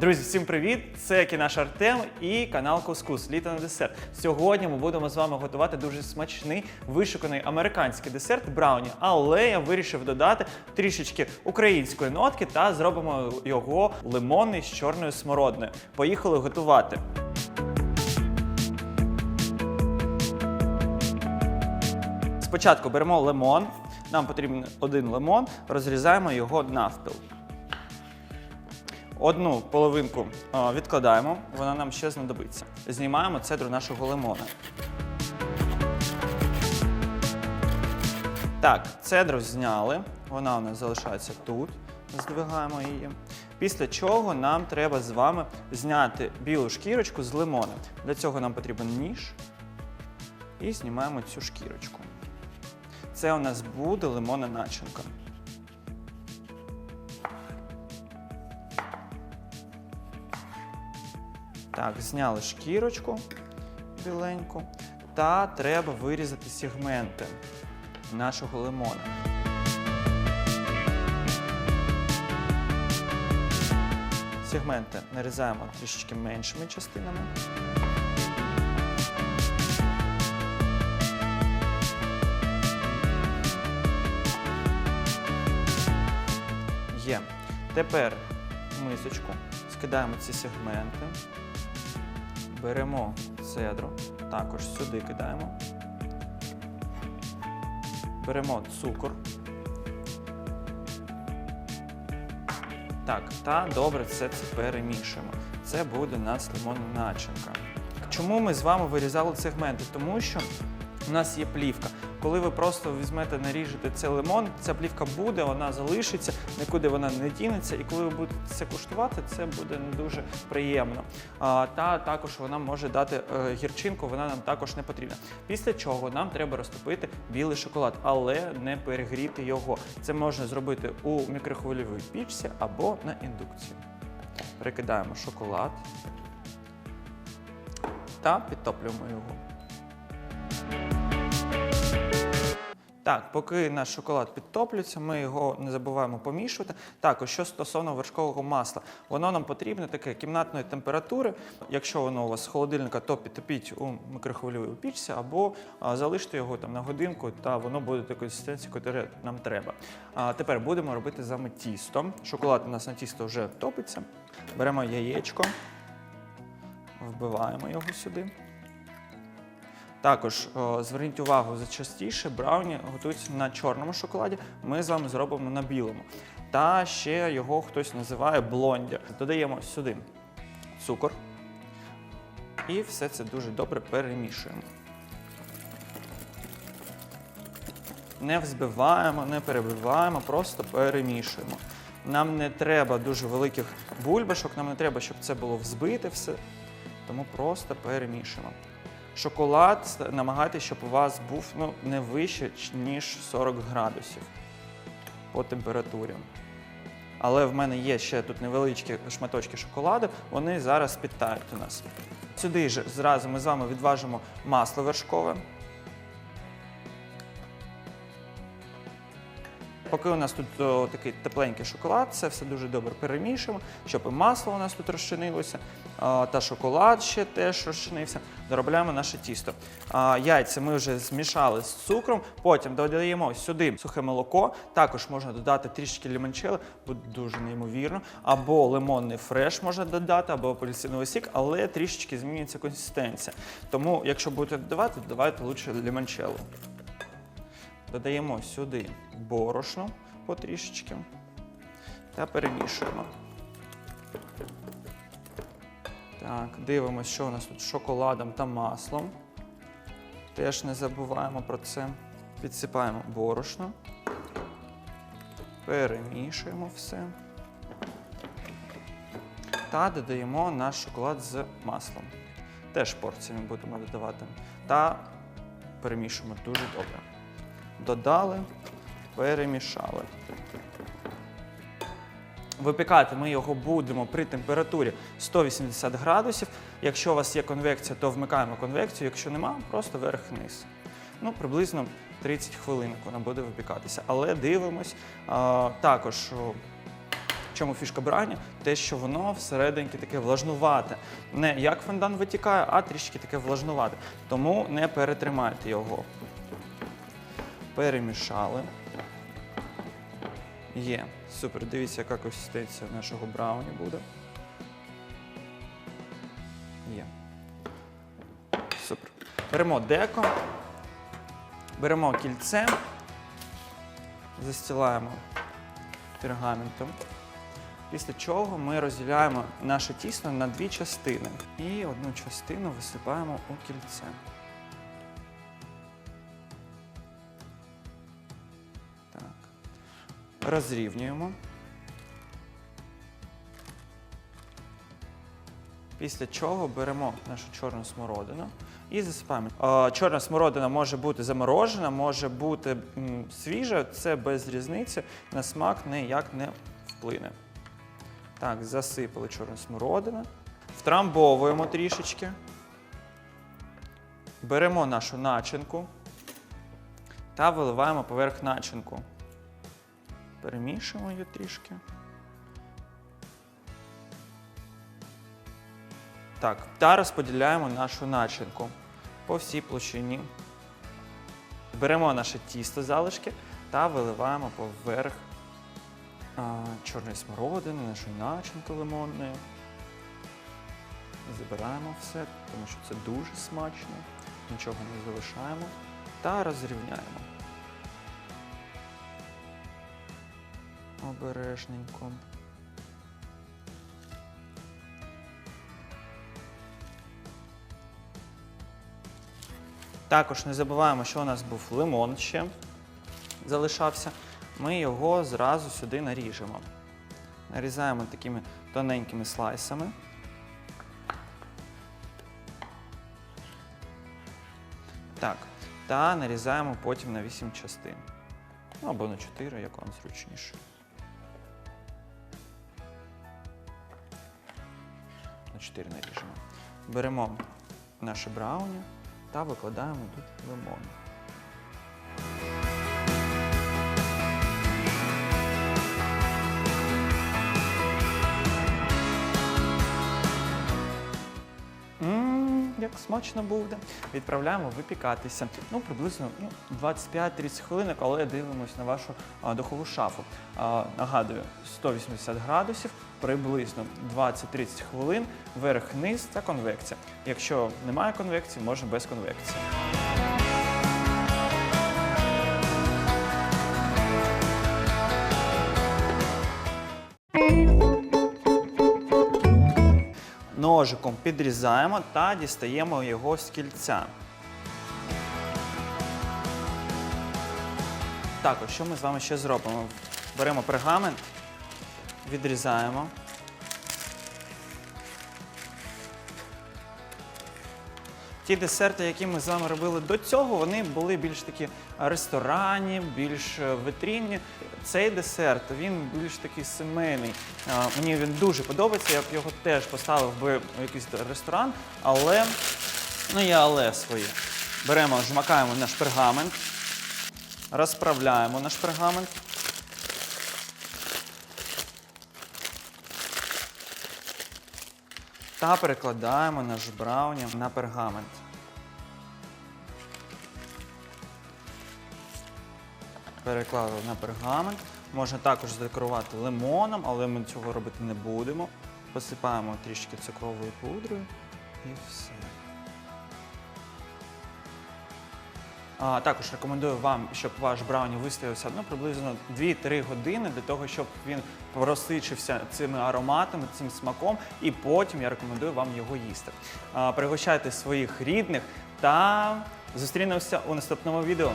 Друзі, всім привіт! Це кінаш Артем і канал Кускус Літо на десерт. Сьогодні ми будемо з вами готувати дуже смачний вишуканий американський десерт брауні, але я вирішив додати трішечки української нотки та зробимо його лимонний з чорною смородною. Поїхали готувати. Спочатку беремо лимон. Нам потрібен один лимон, розрізаємо його навпіл. Одну половинку відкладаємо, вона нам ще знадобиться. Знімаємо цедру нашого лимона. Так, цедру зняли, вона у нас залишається тут. Здвигаємо її. Після чого нам треба з вами зняти білу шкірочку з лимона. Для цього нам потрібен ніж. І знімаємо цю шкірочку. Це у нас буде лимонна начинка. Так, зняли шкірочку біленьку. Та треба вирізати сегменти нашого лимона. Сегменти нарізаємо трішечки меншими частинами. Є. Тепер в мисочку скидаємо ці сегменти. Беремо цедру, також сюди кидаємо. Беремо цукор. Так, та добре все це перемішуємо. Це буде у нас лимонна начинка. Чому ми з вами вирізали сегменти? Тому що у нас є плівка. Коли ви просто візьмете, наріжете цей лимон, ця плівка буде, вона залишиться, нікуди вона не дінеться. І коли ви будете це куштувати, це буде не дуже приємно. А, та також вона може дати е, гірчинку, вона нам також не потрібна. Після чого нам треба розтопити білий шоколад, але не перегріти його. Це можна зробити у мікрохвильовій пічці або на індукції. Прикидаємо шоколад та підтоплюємо його. Так, поки наш шоколад підтоплюється, ми його не забуваємо помішувати. Також, що стосовно вершкового масла, воно нам потрібне таке кімнатної температури. Якщо воно у вас з холодильника, то підтопіть у мікрохвильовій пічці або а, залиште його там на годинку, та воно буде такої консистенції, яка нам треба. А тепер будемо робити вами тісто. Шоколад у нас на тісто вже топиться. Беремо яєчко, вбиваємо його сюди. Також зверніть увагу, зачастіше брауні готуються на чорному шоколаді. Ми з вами зробимо на білому. Та ще його хтось називає блонді. Додаємо сюди цукор і все це дуже добре перемішуємо. Не взбиваємо, не перебиваємо, просто перемішуємо. Нам не треба дуже великих бульбашок, нам не треба, щоб це було взбите все. Тому просто перемішуємо. Шоколад намагайтеся, щоб у вас був ну, не вище, ніж 40 градусів по температурі. Але в мене є ще тут невеличкі шматочки шоколаду, вони зараз підтають у нас. Сюди ж зразу ми з вами відважимо масло вершкове. Поки у нас тут о, такий тепленький шоколад, це все дуже добре перемішуємо, щоб і масло у нас тут розчинилося, а, та шоколад ще теж розчинився. Доробляємо наше тісто. А, яйця ми вже змішали з цукром, потім додаємо сюди сухе молоко. Також можна додати трішки лімончели, буде дуже неймовірно. Або лимонний фреш можна додати, або апельсиновий сік, але трішечки змінюється консистенція. Тому, якщо будете додавати, додавайте лучше лімончелло. Додаємо сюди борошно потрішечки та перемішуємо. Так, дивимося, що у нас тут з шоколадом та маслом. Теж не забуваємо про це. Підсипаємо борошно. Перемішуємо все. Та додаємо наш шоколад з маслом. Теж порціями будемо додавати. Та перемішуємо дуже добре додали, перемішали. Випікати ми його будемо при температурі 180 градусів. Якщо у вас є конвекція, то вмикаємо конвекцію. Якщо нема, просто верх-вниз. Ну, приблизно 30 хвилин вона буде випікатися. Але дивимось. Також чому фішка брання? Те, що воно всерединки таке влажнувате. Не як фондан витікає, а трішки таке влажнувате. Тому не перетримайте його. Перемішали. Є. Супер. Дивіться, яка консистенція нашого брауні буде. Є. Супер. Беремо деко, беремо кільце, застілаємо пергаментом. Після чого ми розділяємо наше тісто на дві частини. І одну частину висипаємо у кільце. Так. Розрівнюємо. Після чого беремо нашу чорну смородину і засипаємо. Чорна смородина може бути заморожена, може бути свіжа, це без різниці, на смак ніяк не вплине. Так, засипали чорну смородину. Втрамбовуємо трішечки. Беремо нашу начинку та виливаємо поверх начинку. Перемішуємо її трішки. Так, та розподіляємо нашу начинку по всій площині. Беремо наше тісто залишки та виливаємо поверх чорної смородини, нашої начинки лимонної. Забираємо все, тому що це дуже смачно. Нічого не залишаємо. Та розрівняємо. Обережненько. Також не забуваємо, що у нас був лимон ще залишався. Ми його зразу сюди наріжемо. Нарізаємо такими тоненькими слайсами. Так. Та нарізаємо потім на 8 частин. Або на 4, як вам зручніше. На 4 наріжемо. Беремо наше брауні та викладаємо тут лимон. Смачно буде. Відправляємо випікатися. Ну, приблизно ну, 25-30 хвилин, але дивимося на вашу духову шафу. А, нагадую, 180 градусів, приблизно 20-30 хвилин, верх-низ та конвекція. Якщо немає конвекції, можна без конвекції. Ножиком підрізаємо та дістаємо його з кільця. Також, що ми з вами ще зробимо? Беремо пергамент, відрізаємо. Ті десерти, які ми з вами робили до цього, вони були більш такі ресторанні, більш е, витрінні. Цей десерт він більш такий сімейний. Мені він дуже подобається. Я б його теж поставив би в якийсь ресторан, але ну є але свої. Беремо, жмакаємо наш пергамент, розправляємо наш пергамент. Та перекладаємо наш брауні на пергамент. Переклали на пергамент. Можна також задекорувати лимоном, але ми цього робити не будемо. Посипаємо трішки цукровою пудрою і все. А, також рекомендую вам, щоб ваш брауні вистоявся ну, приблизно 2-3 години для того, щоб він просичився цими ароматами, цим смаком, і потім я рекомендую вам його їсти. Пригощайте своїх рідних та зустрінемося у наступному відео.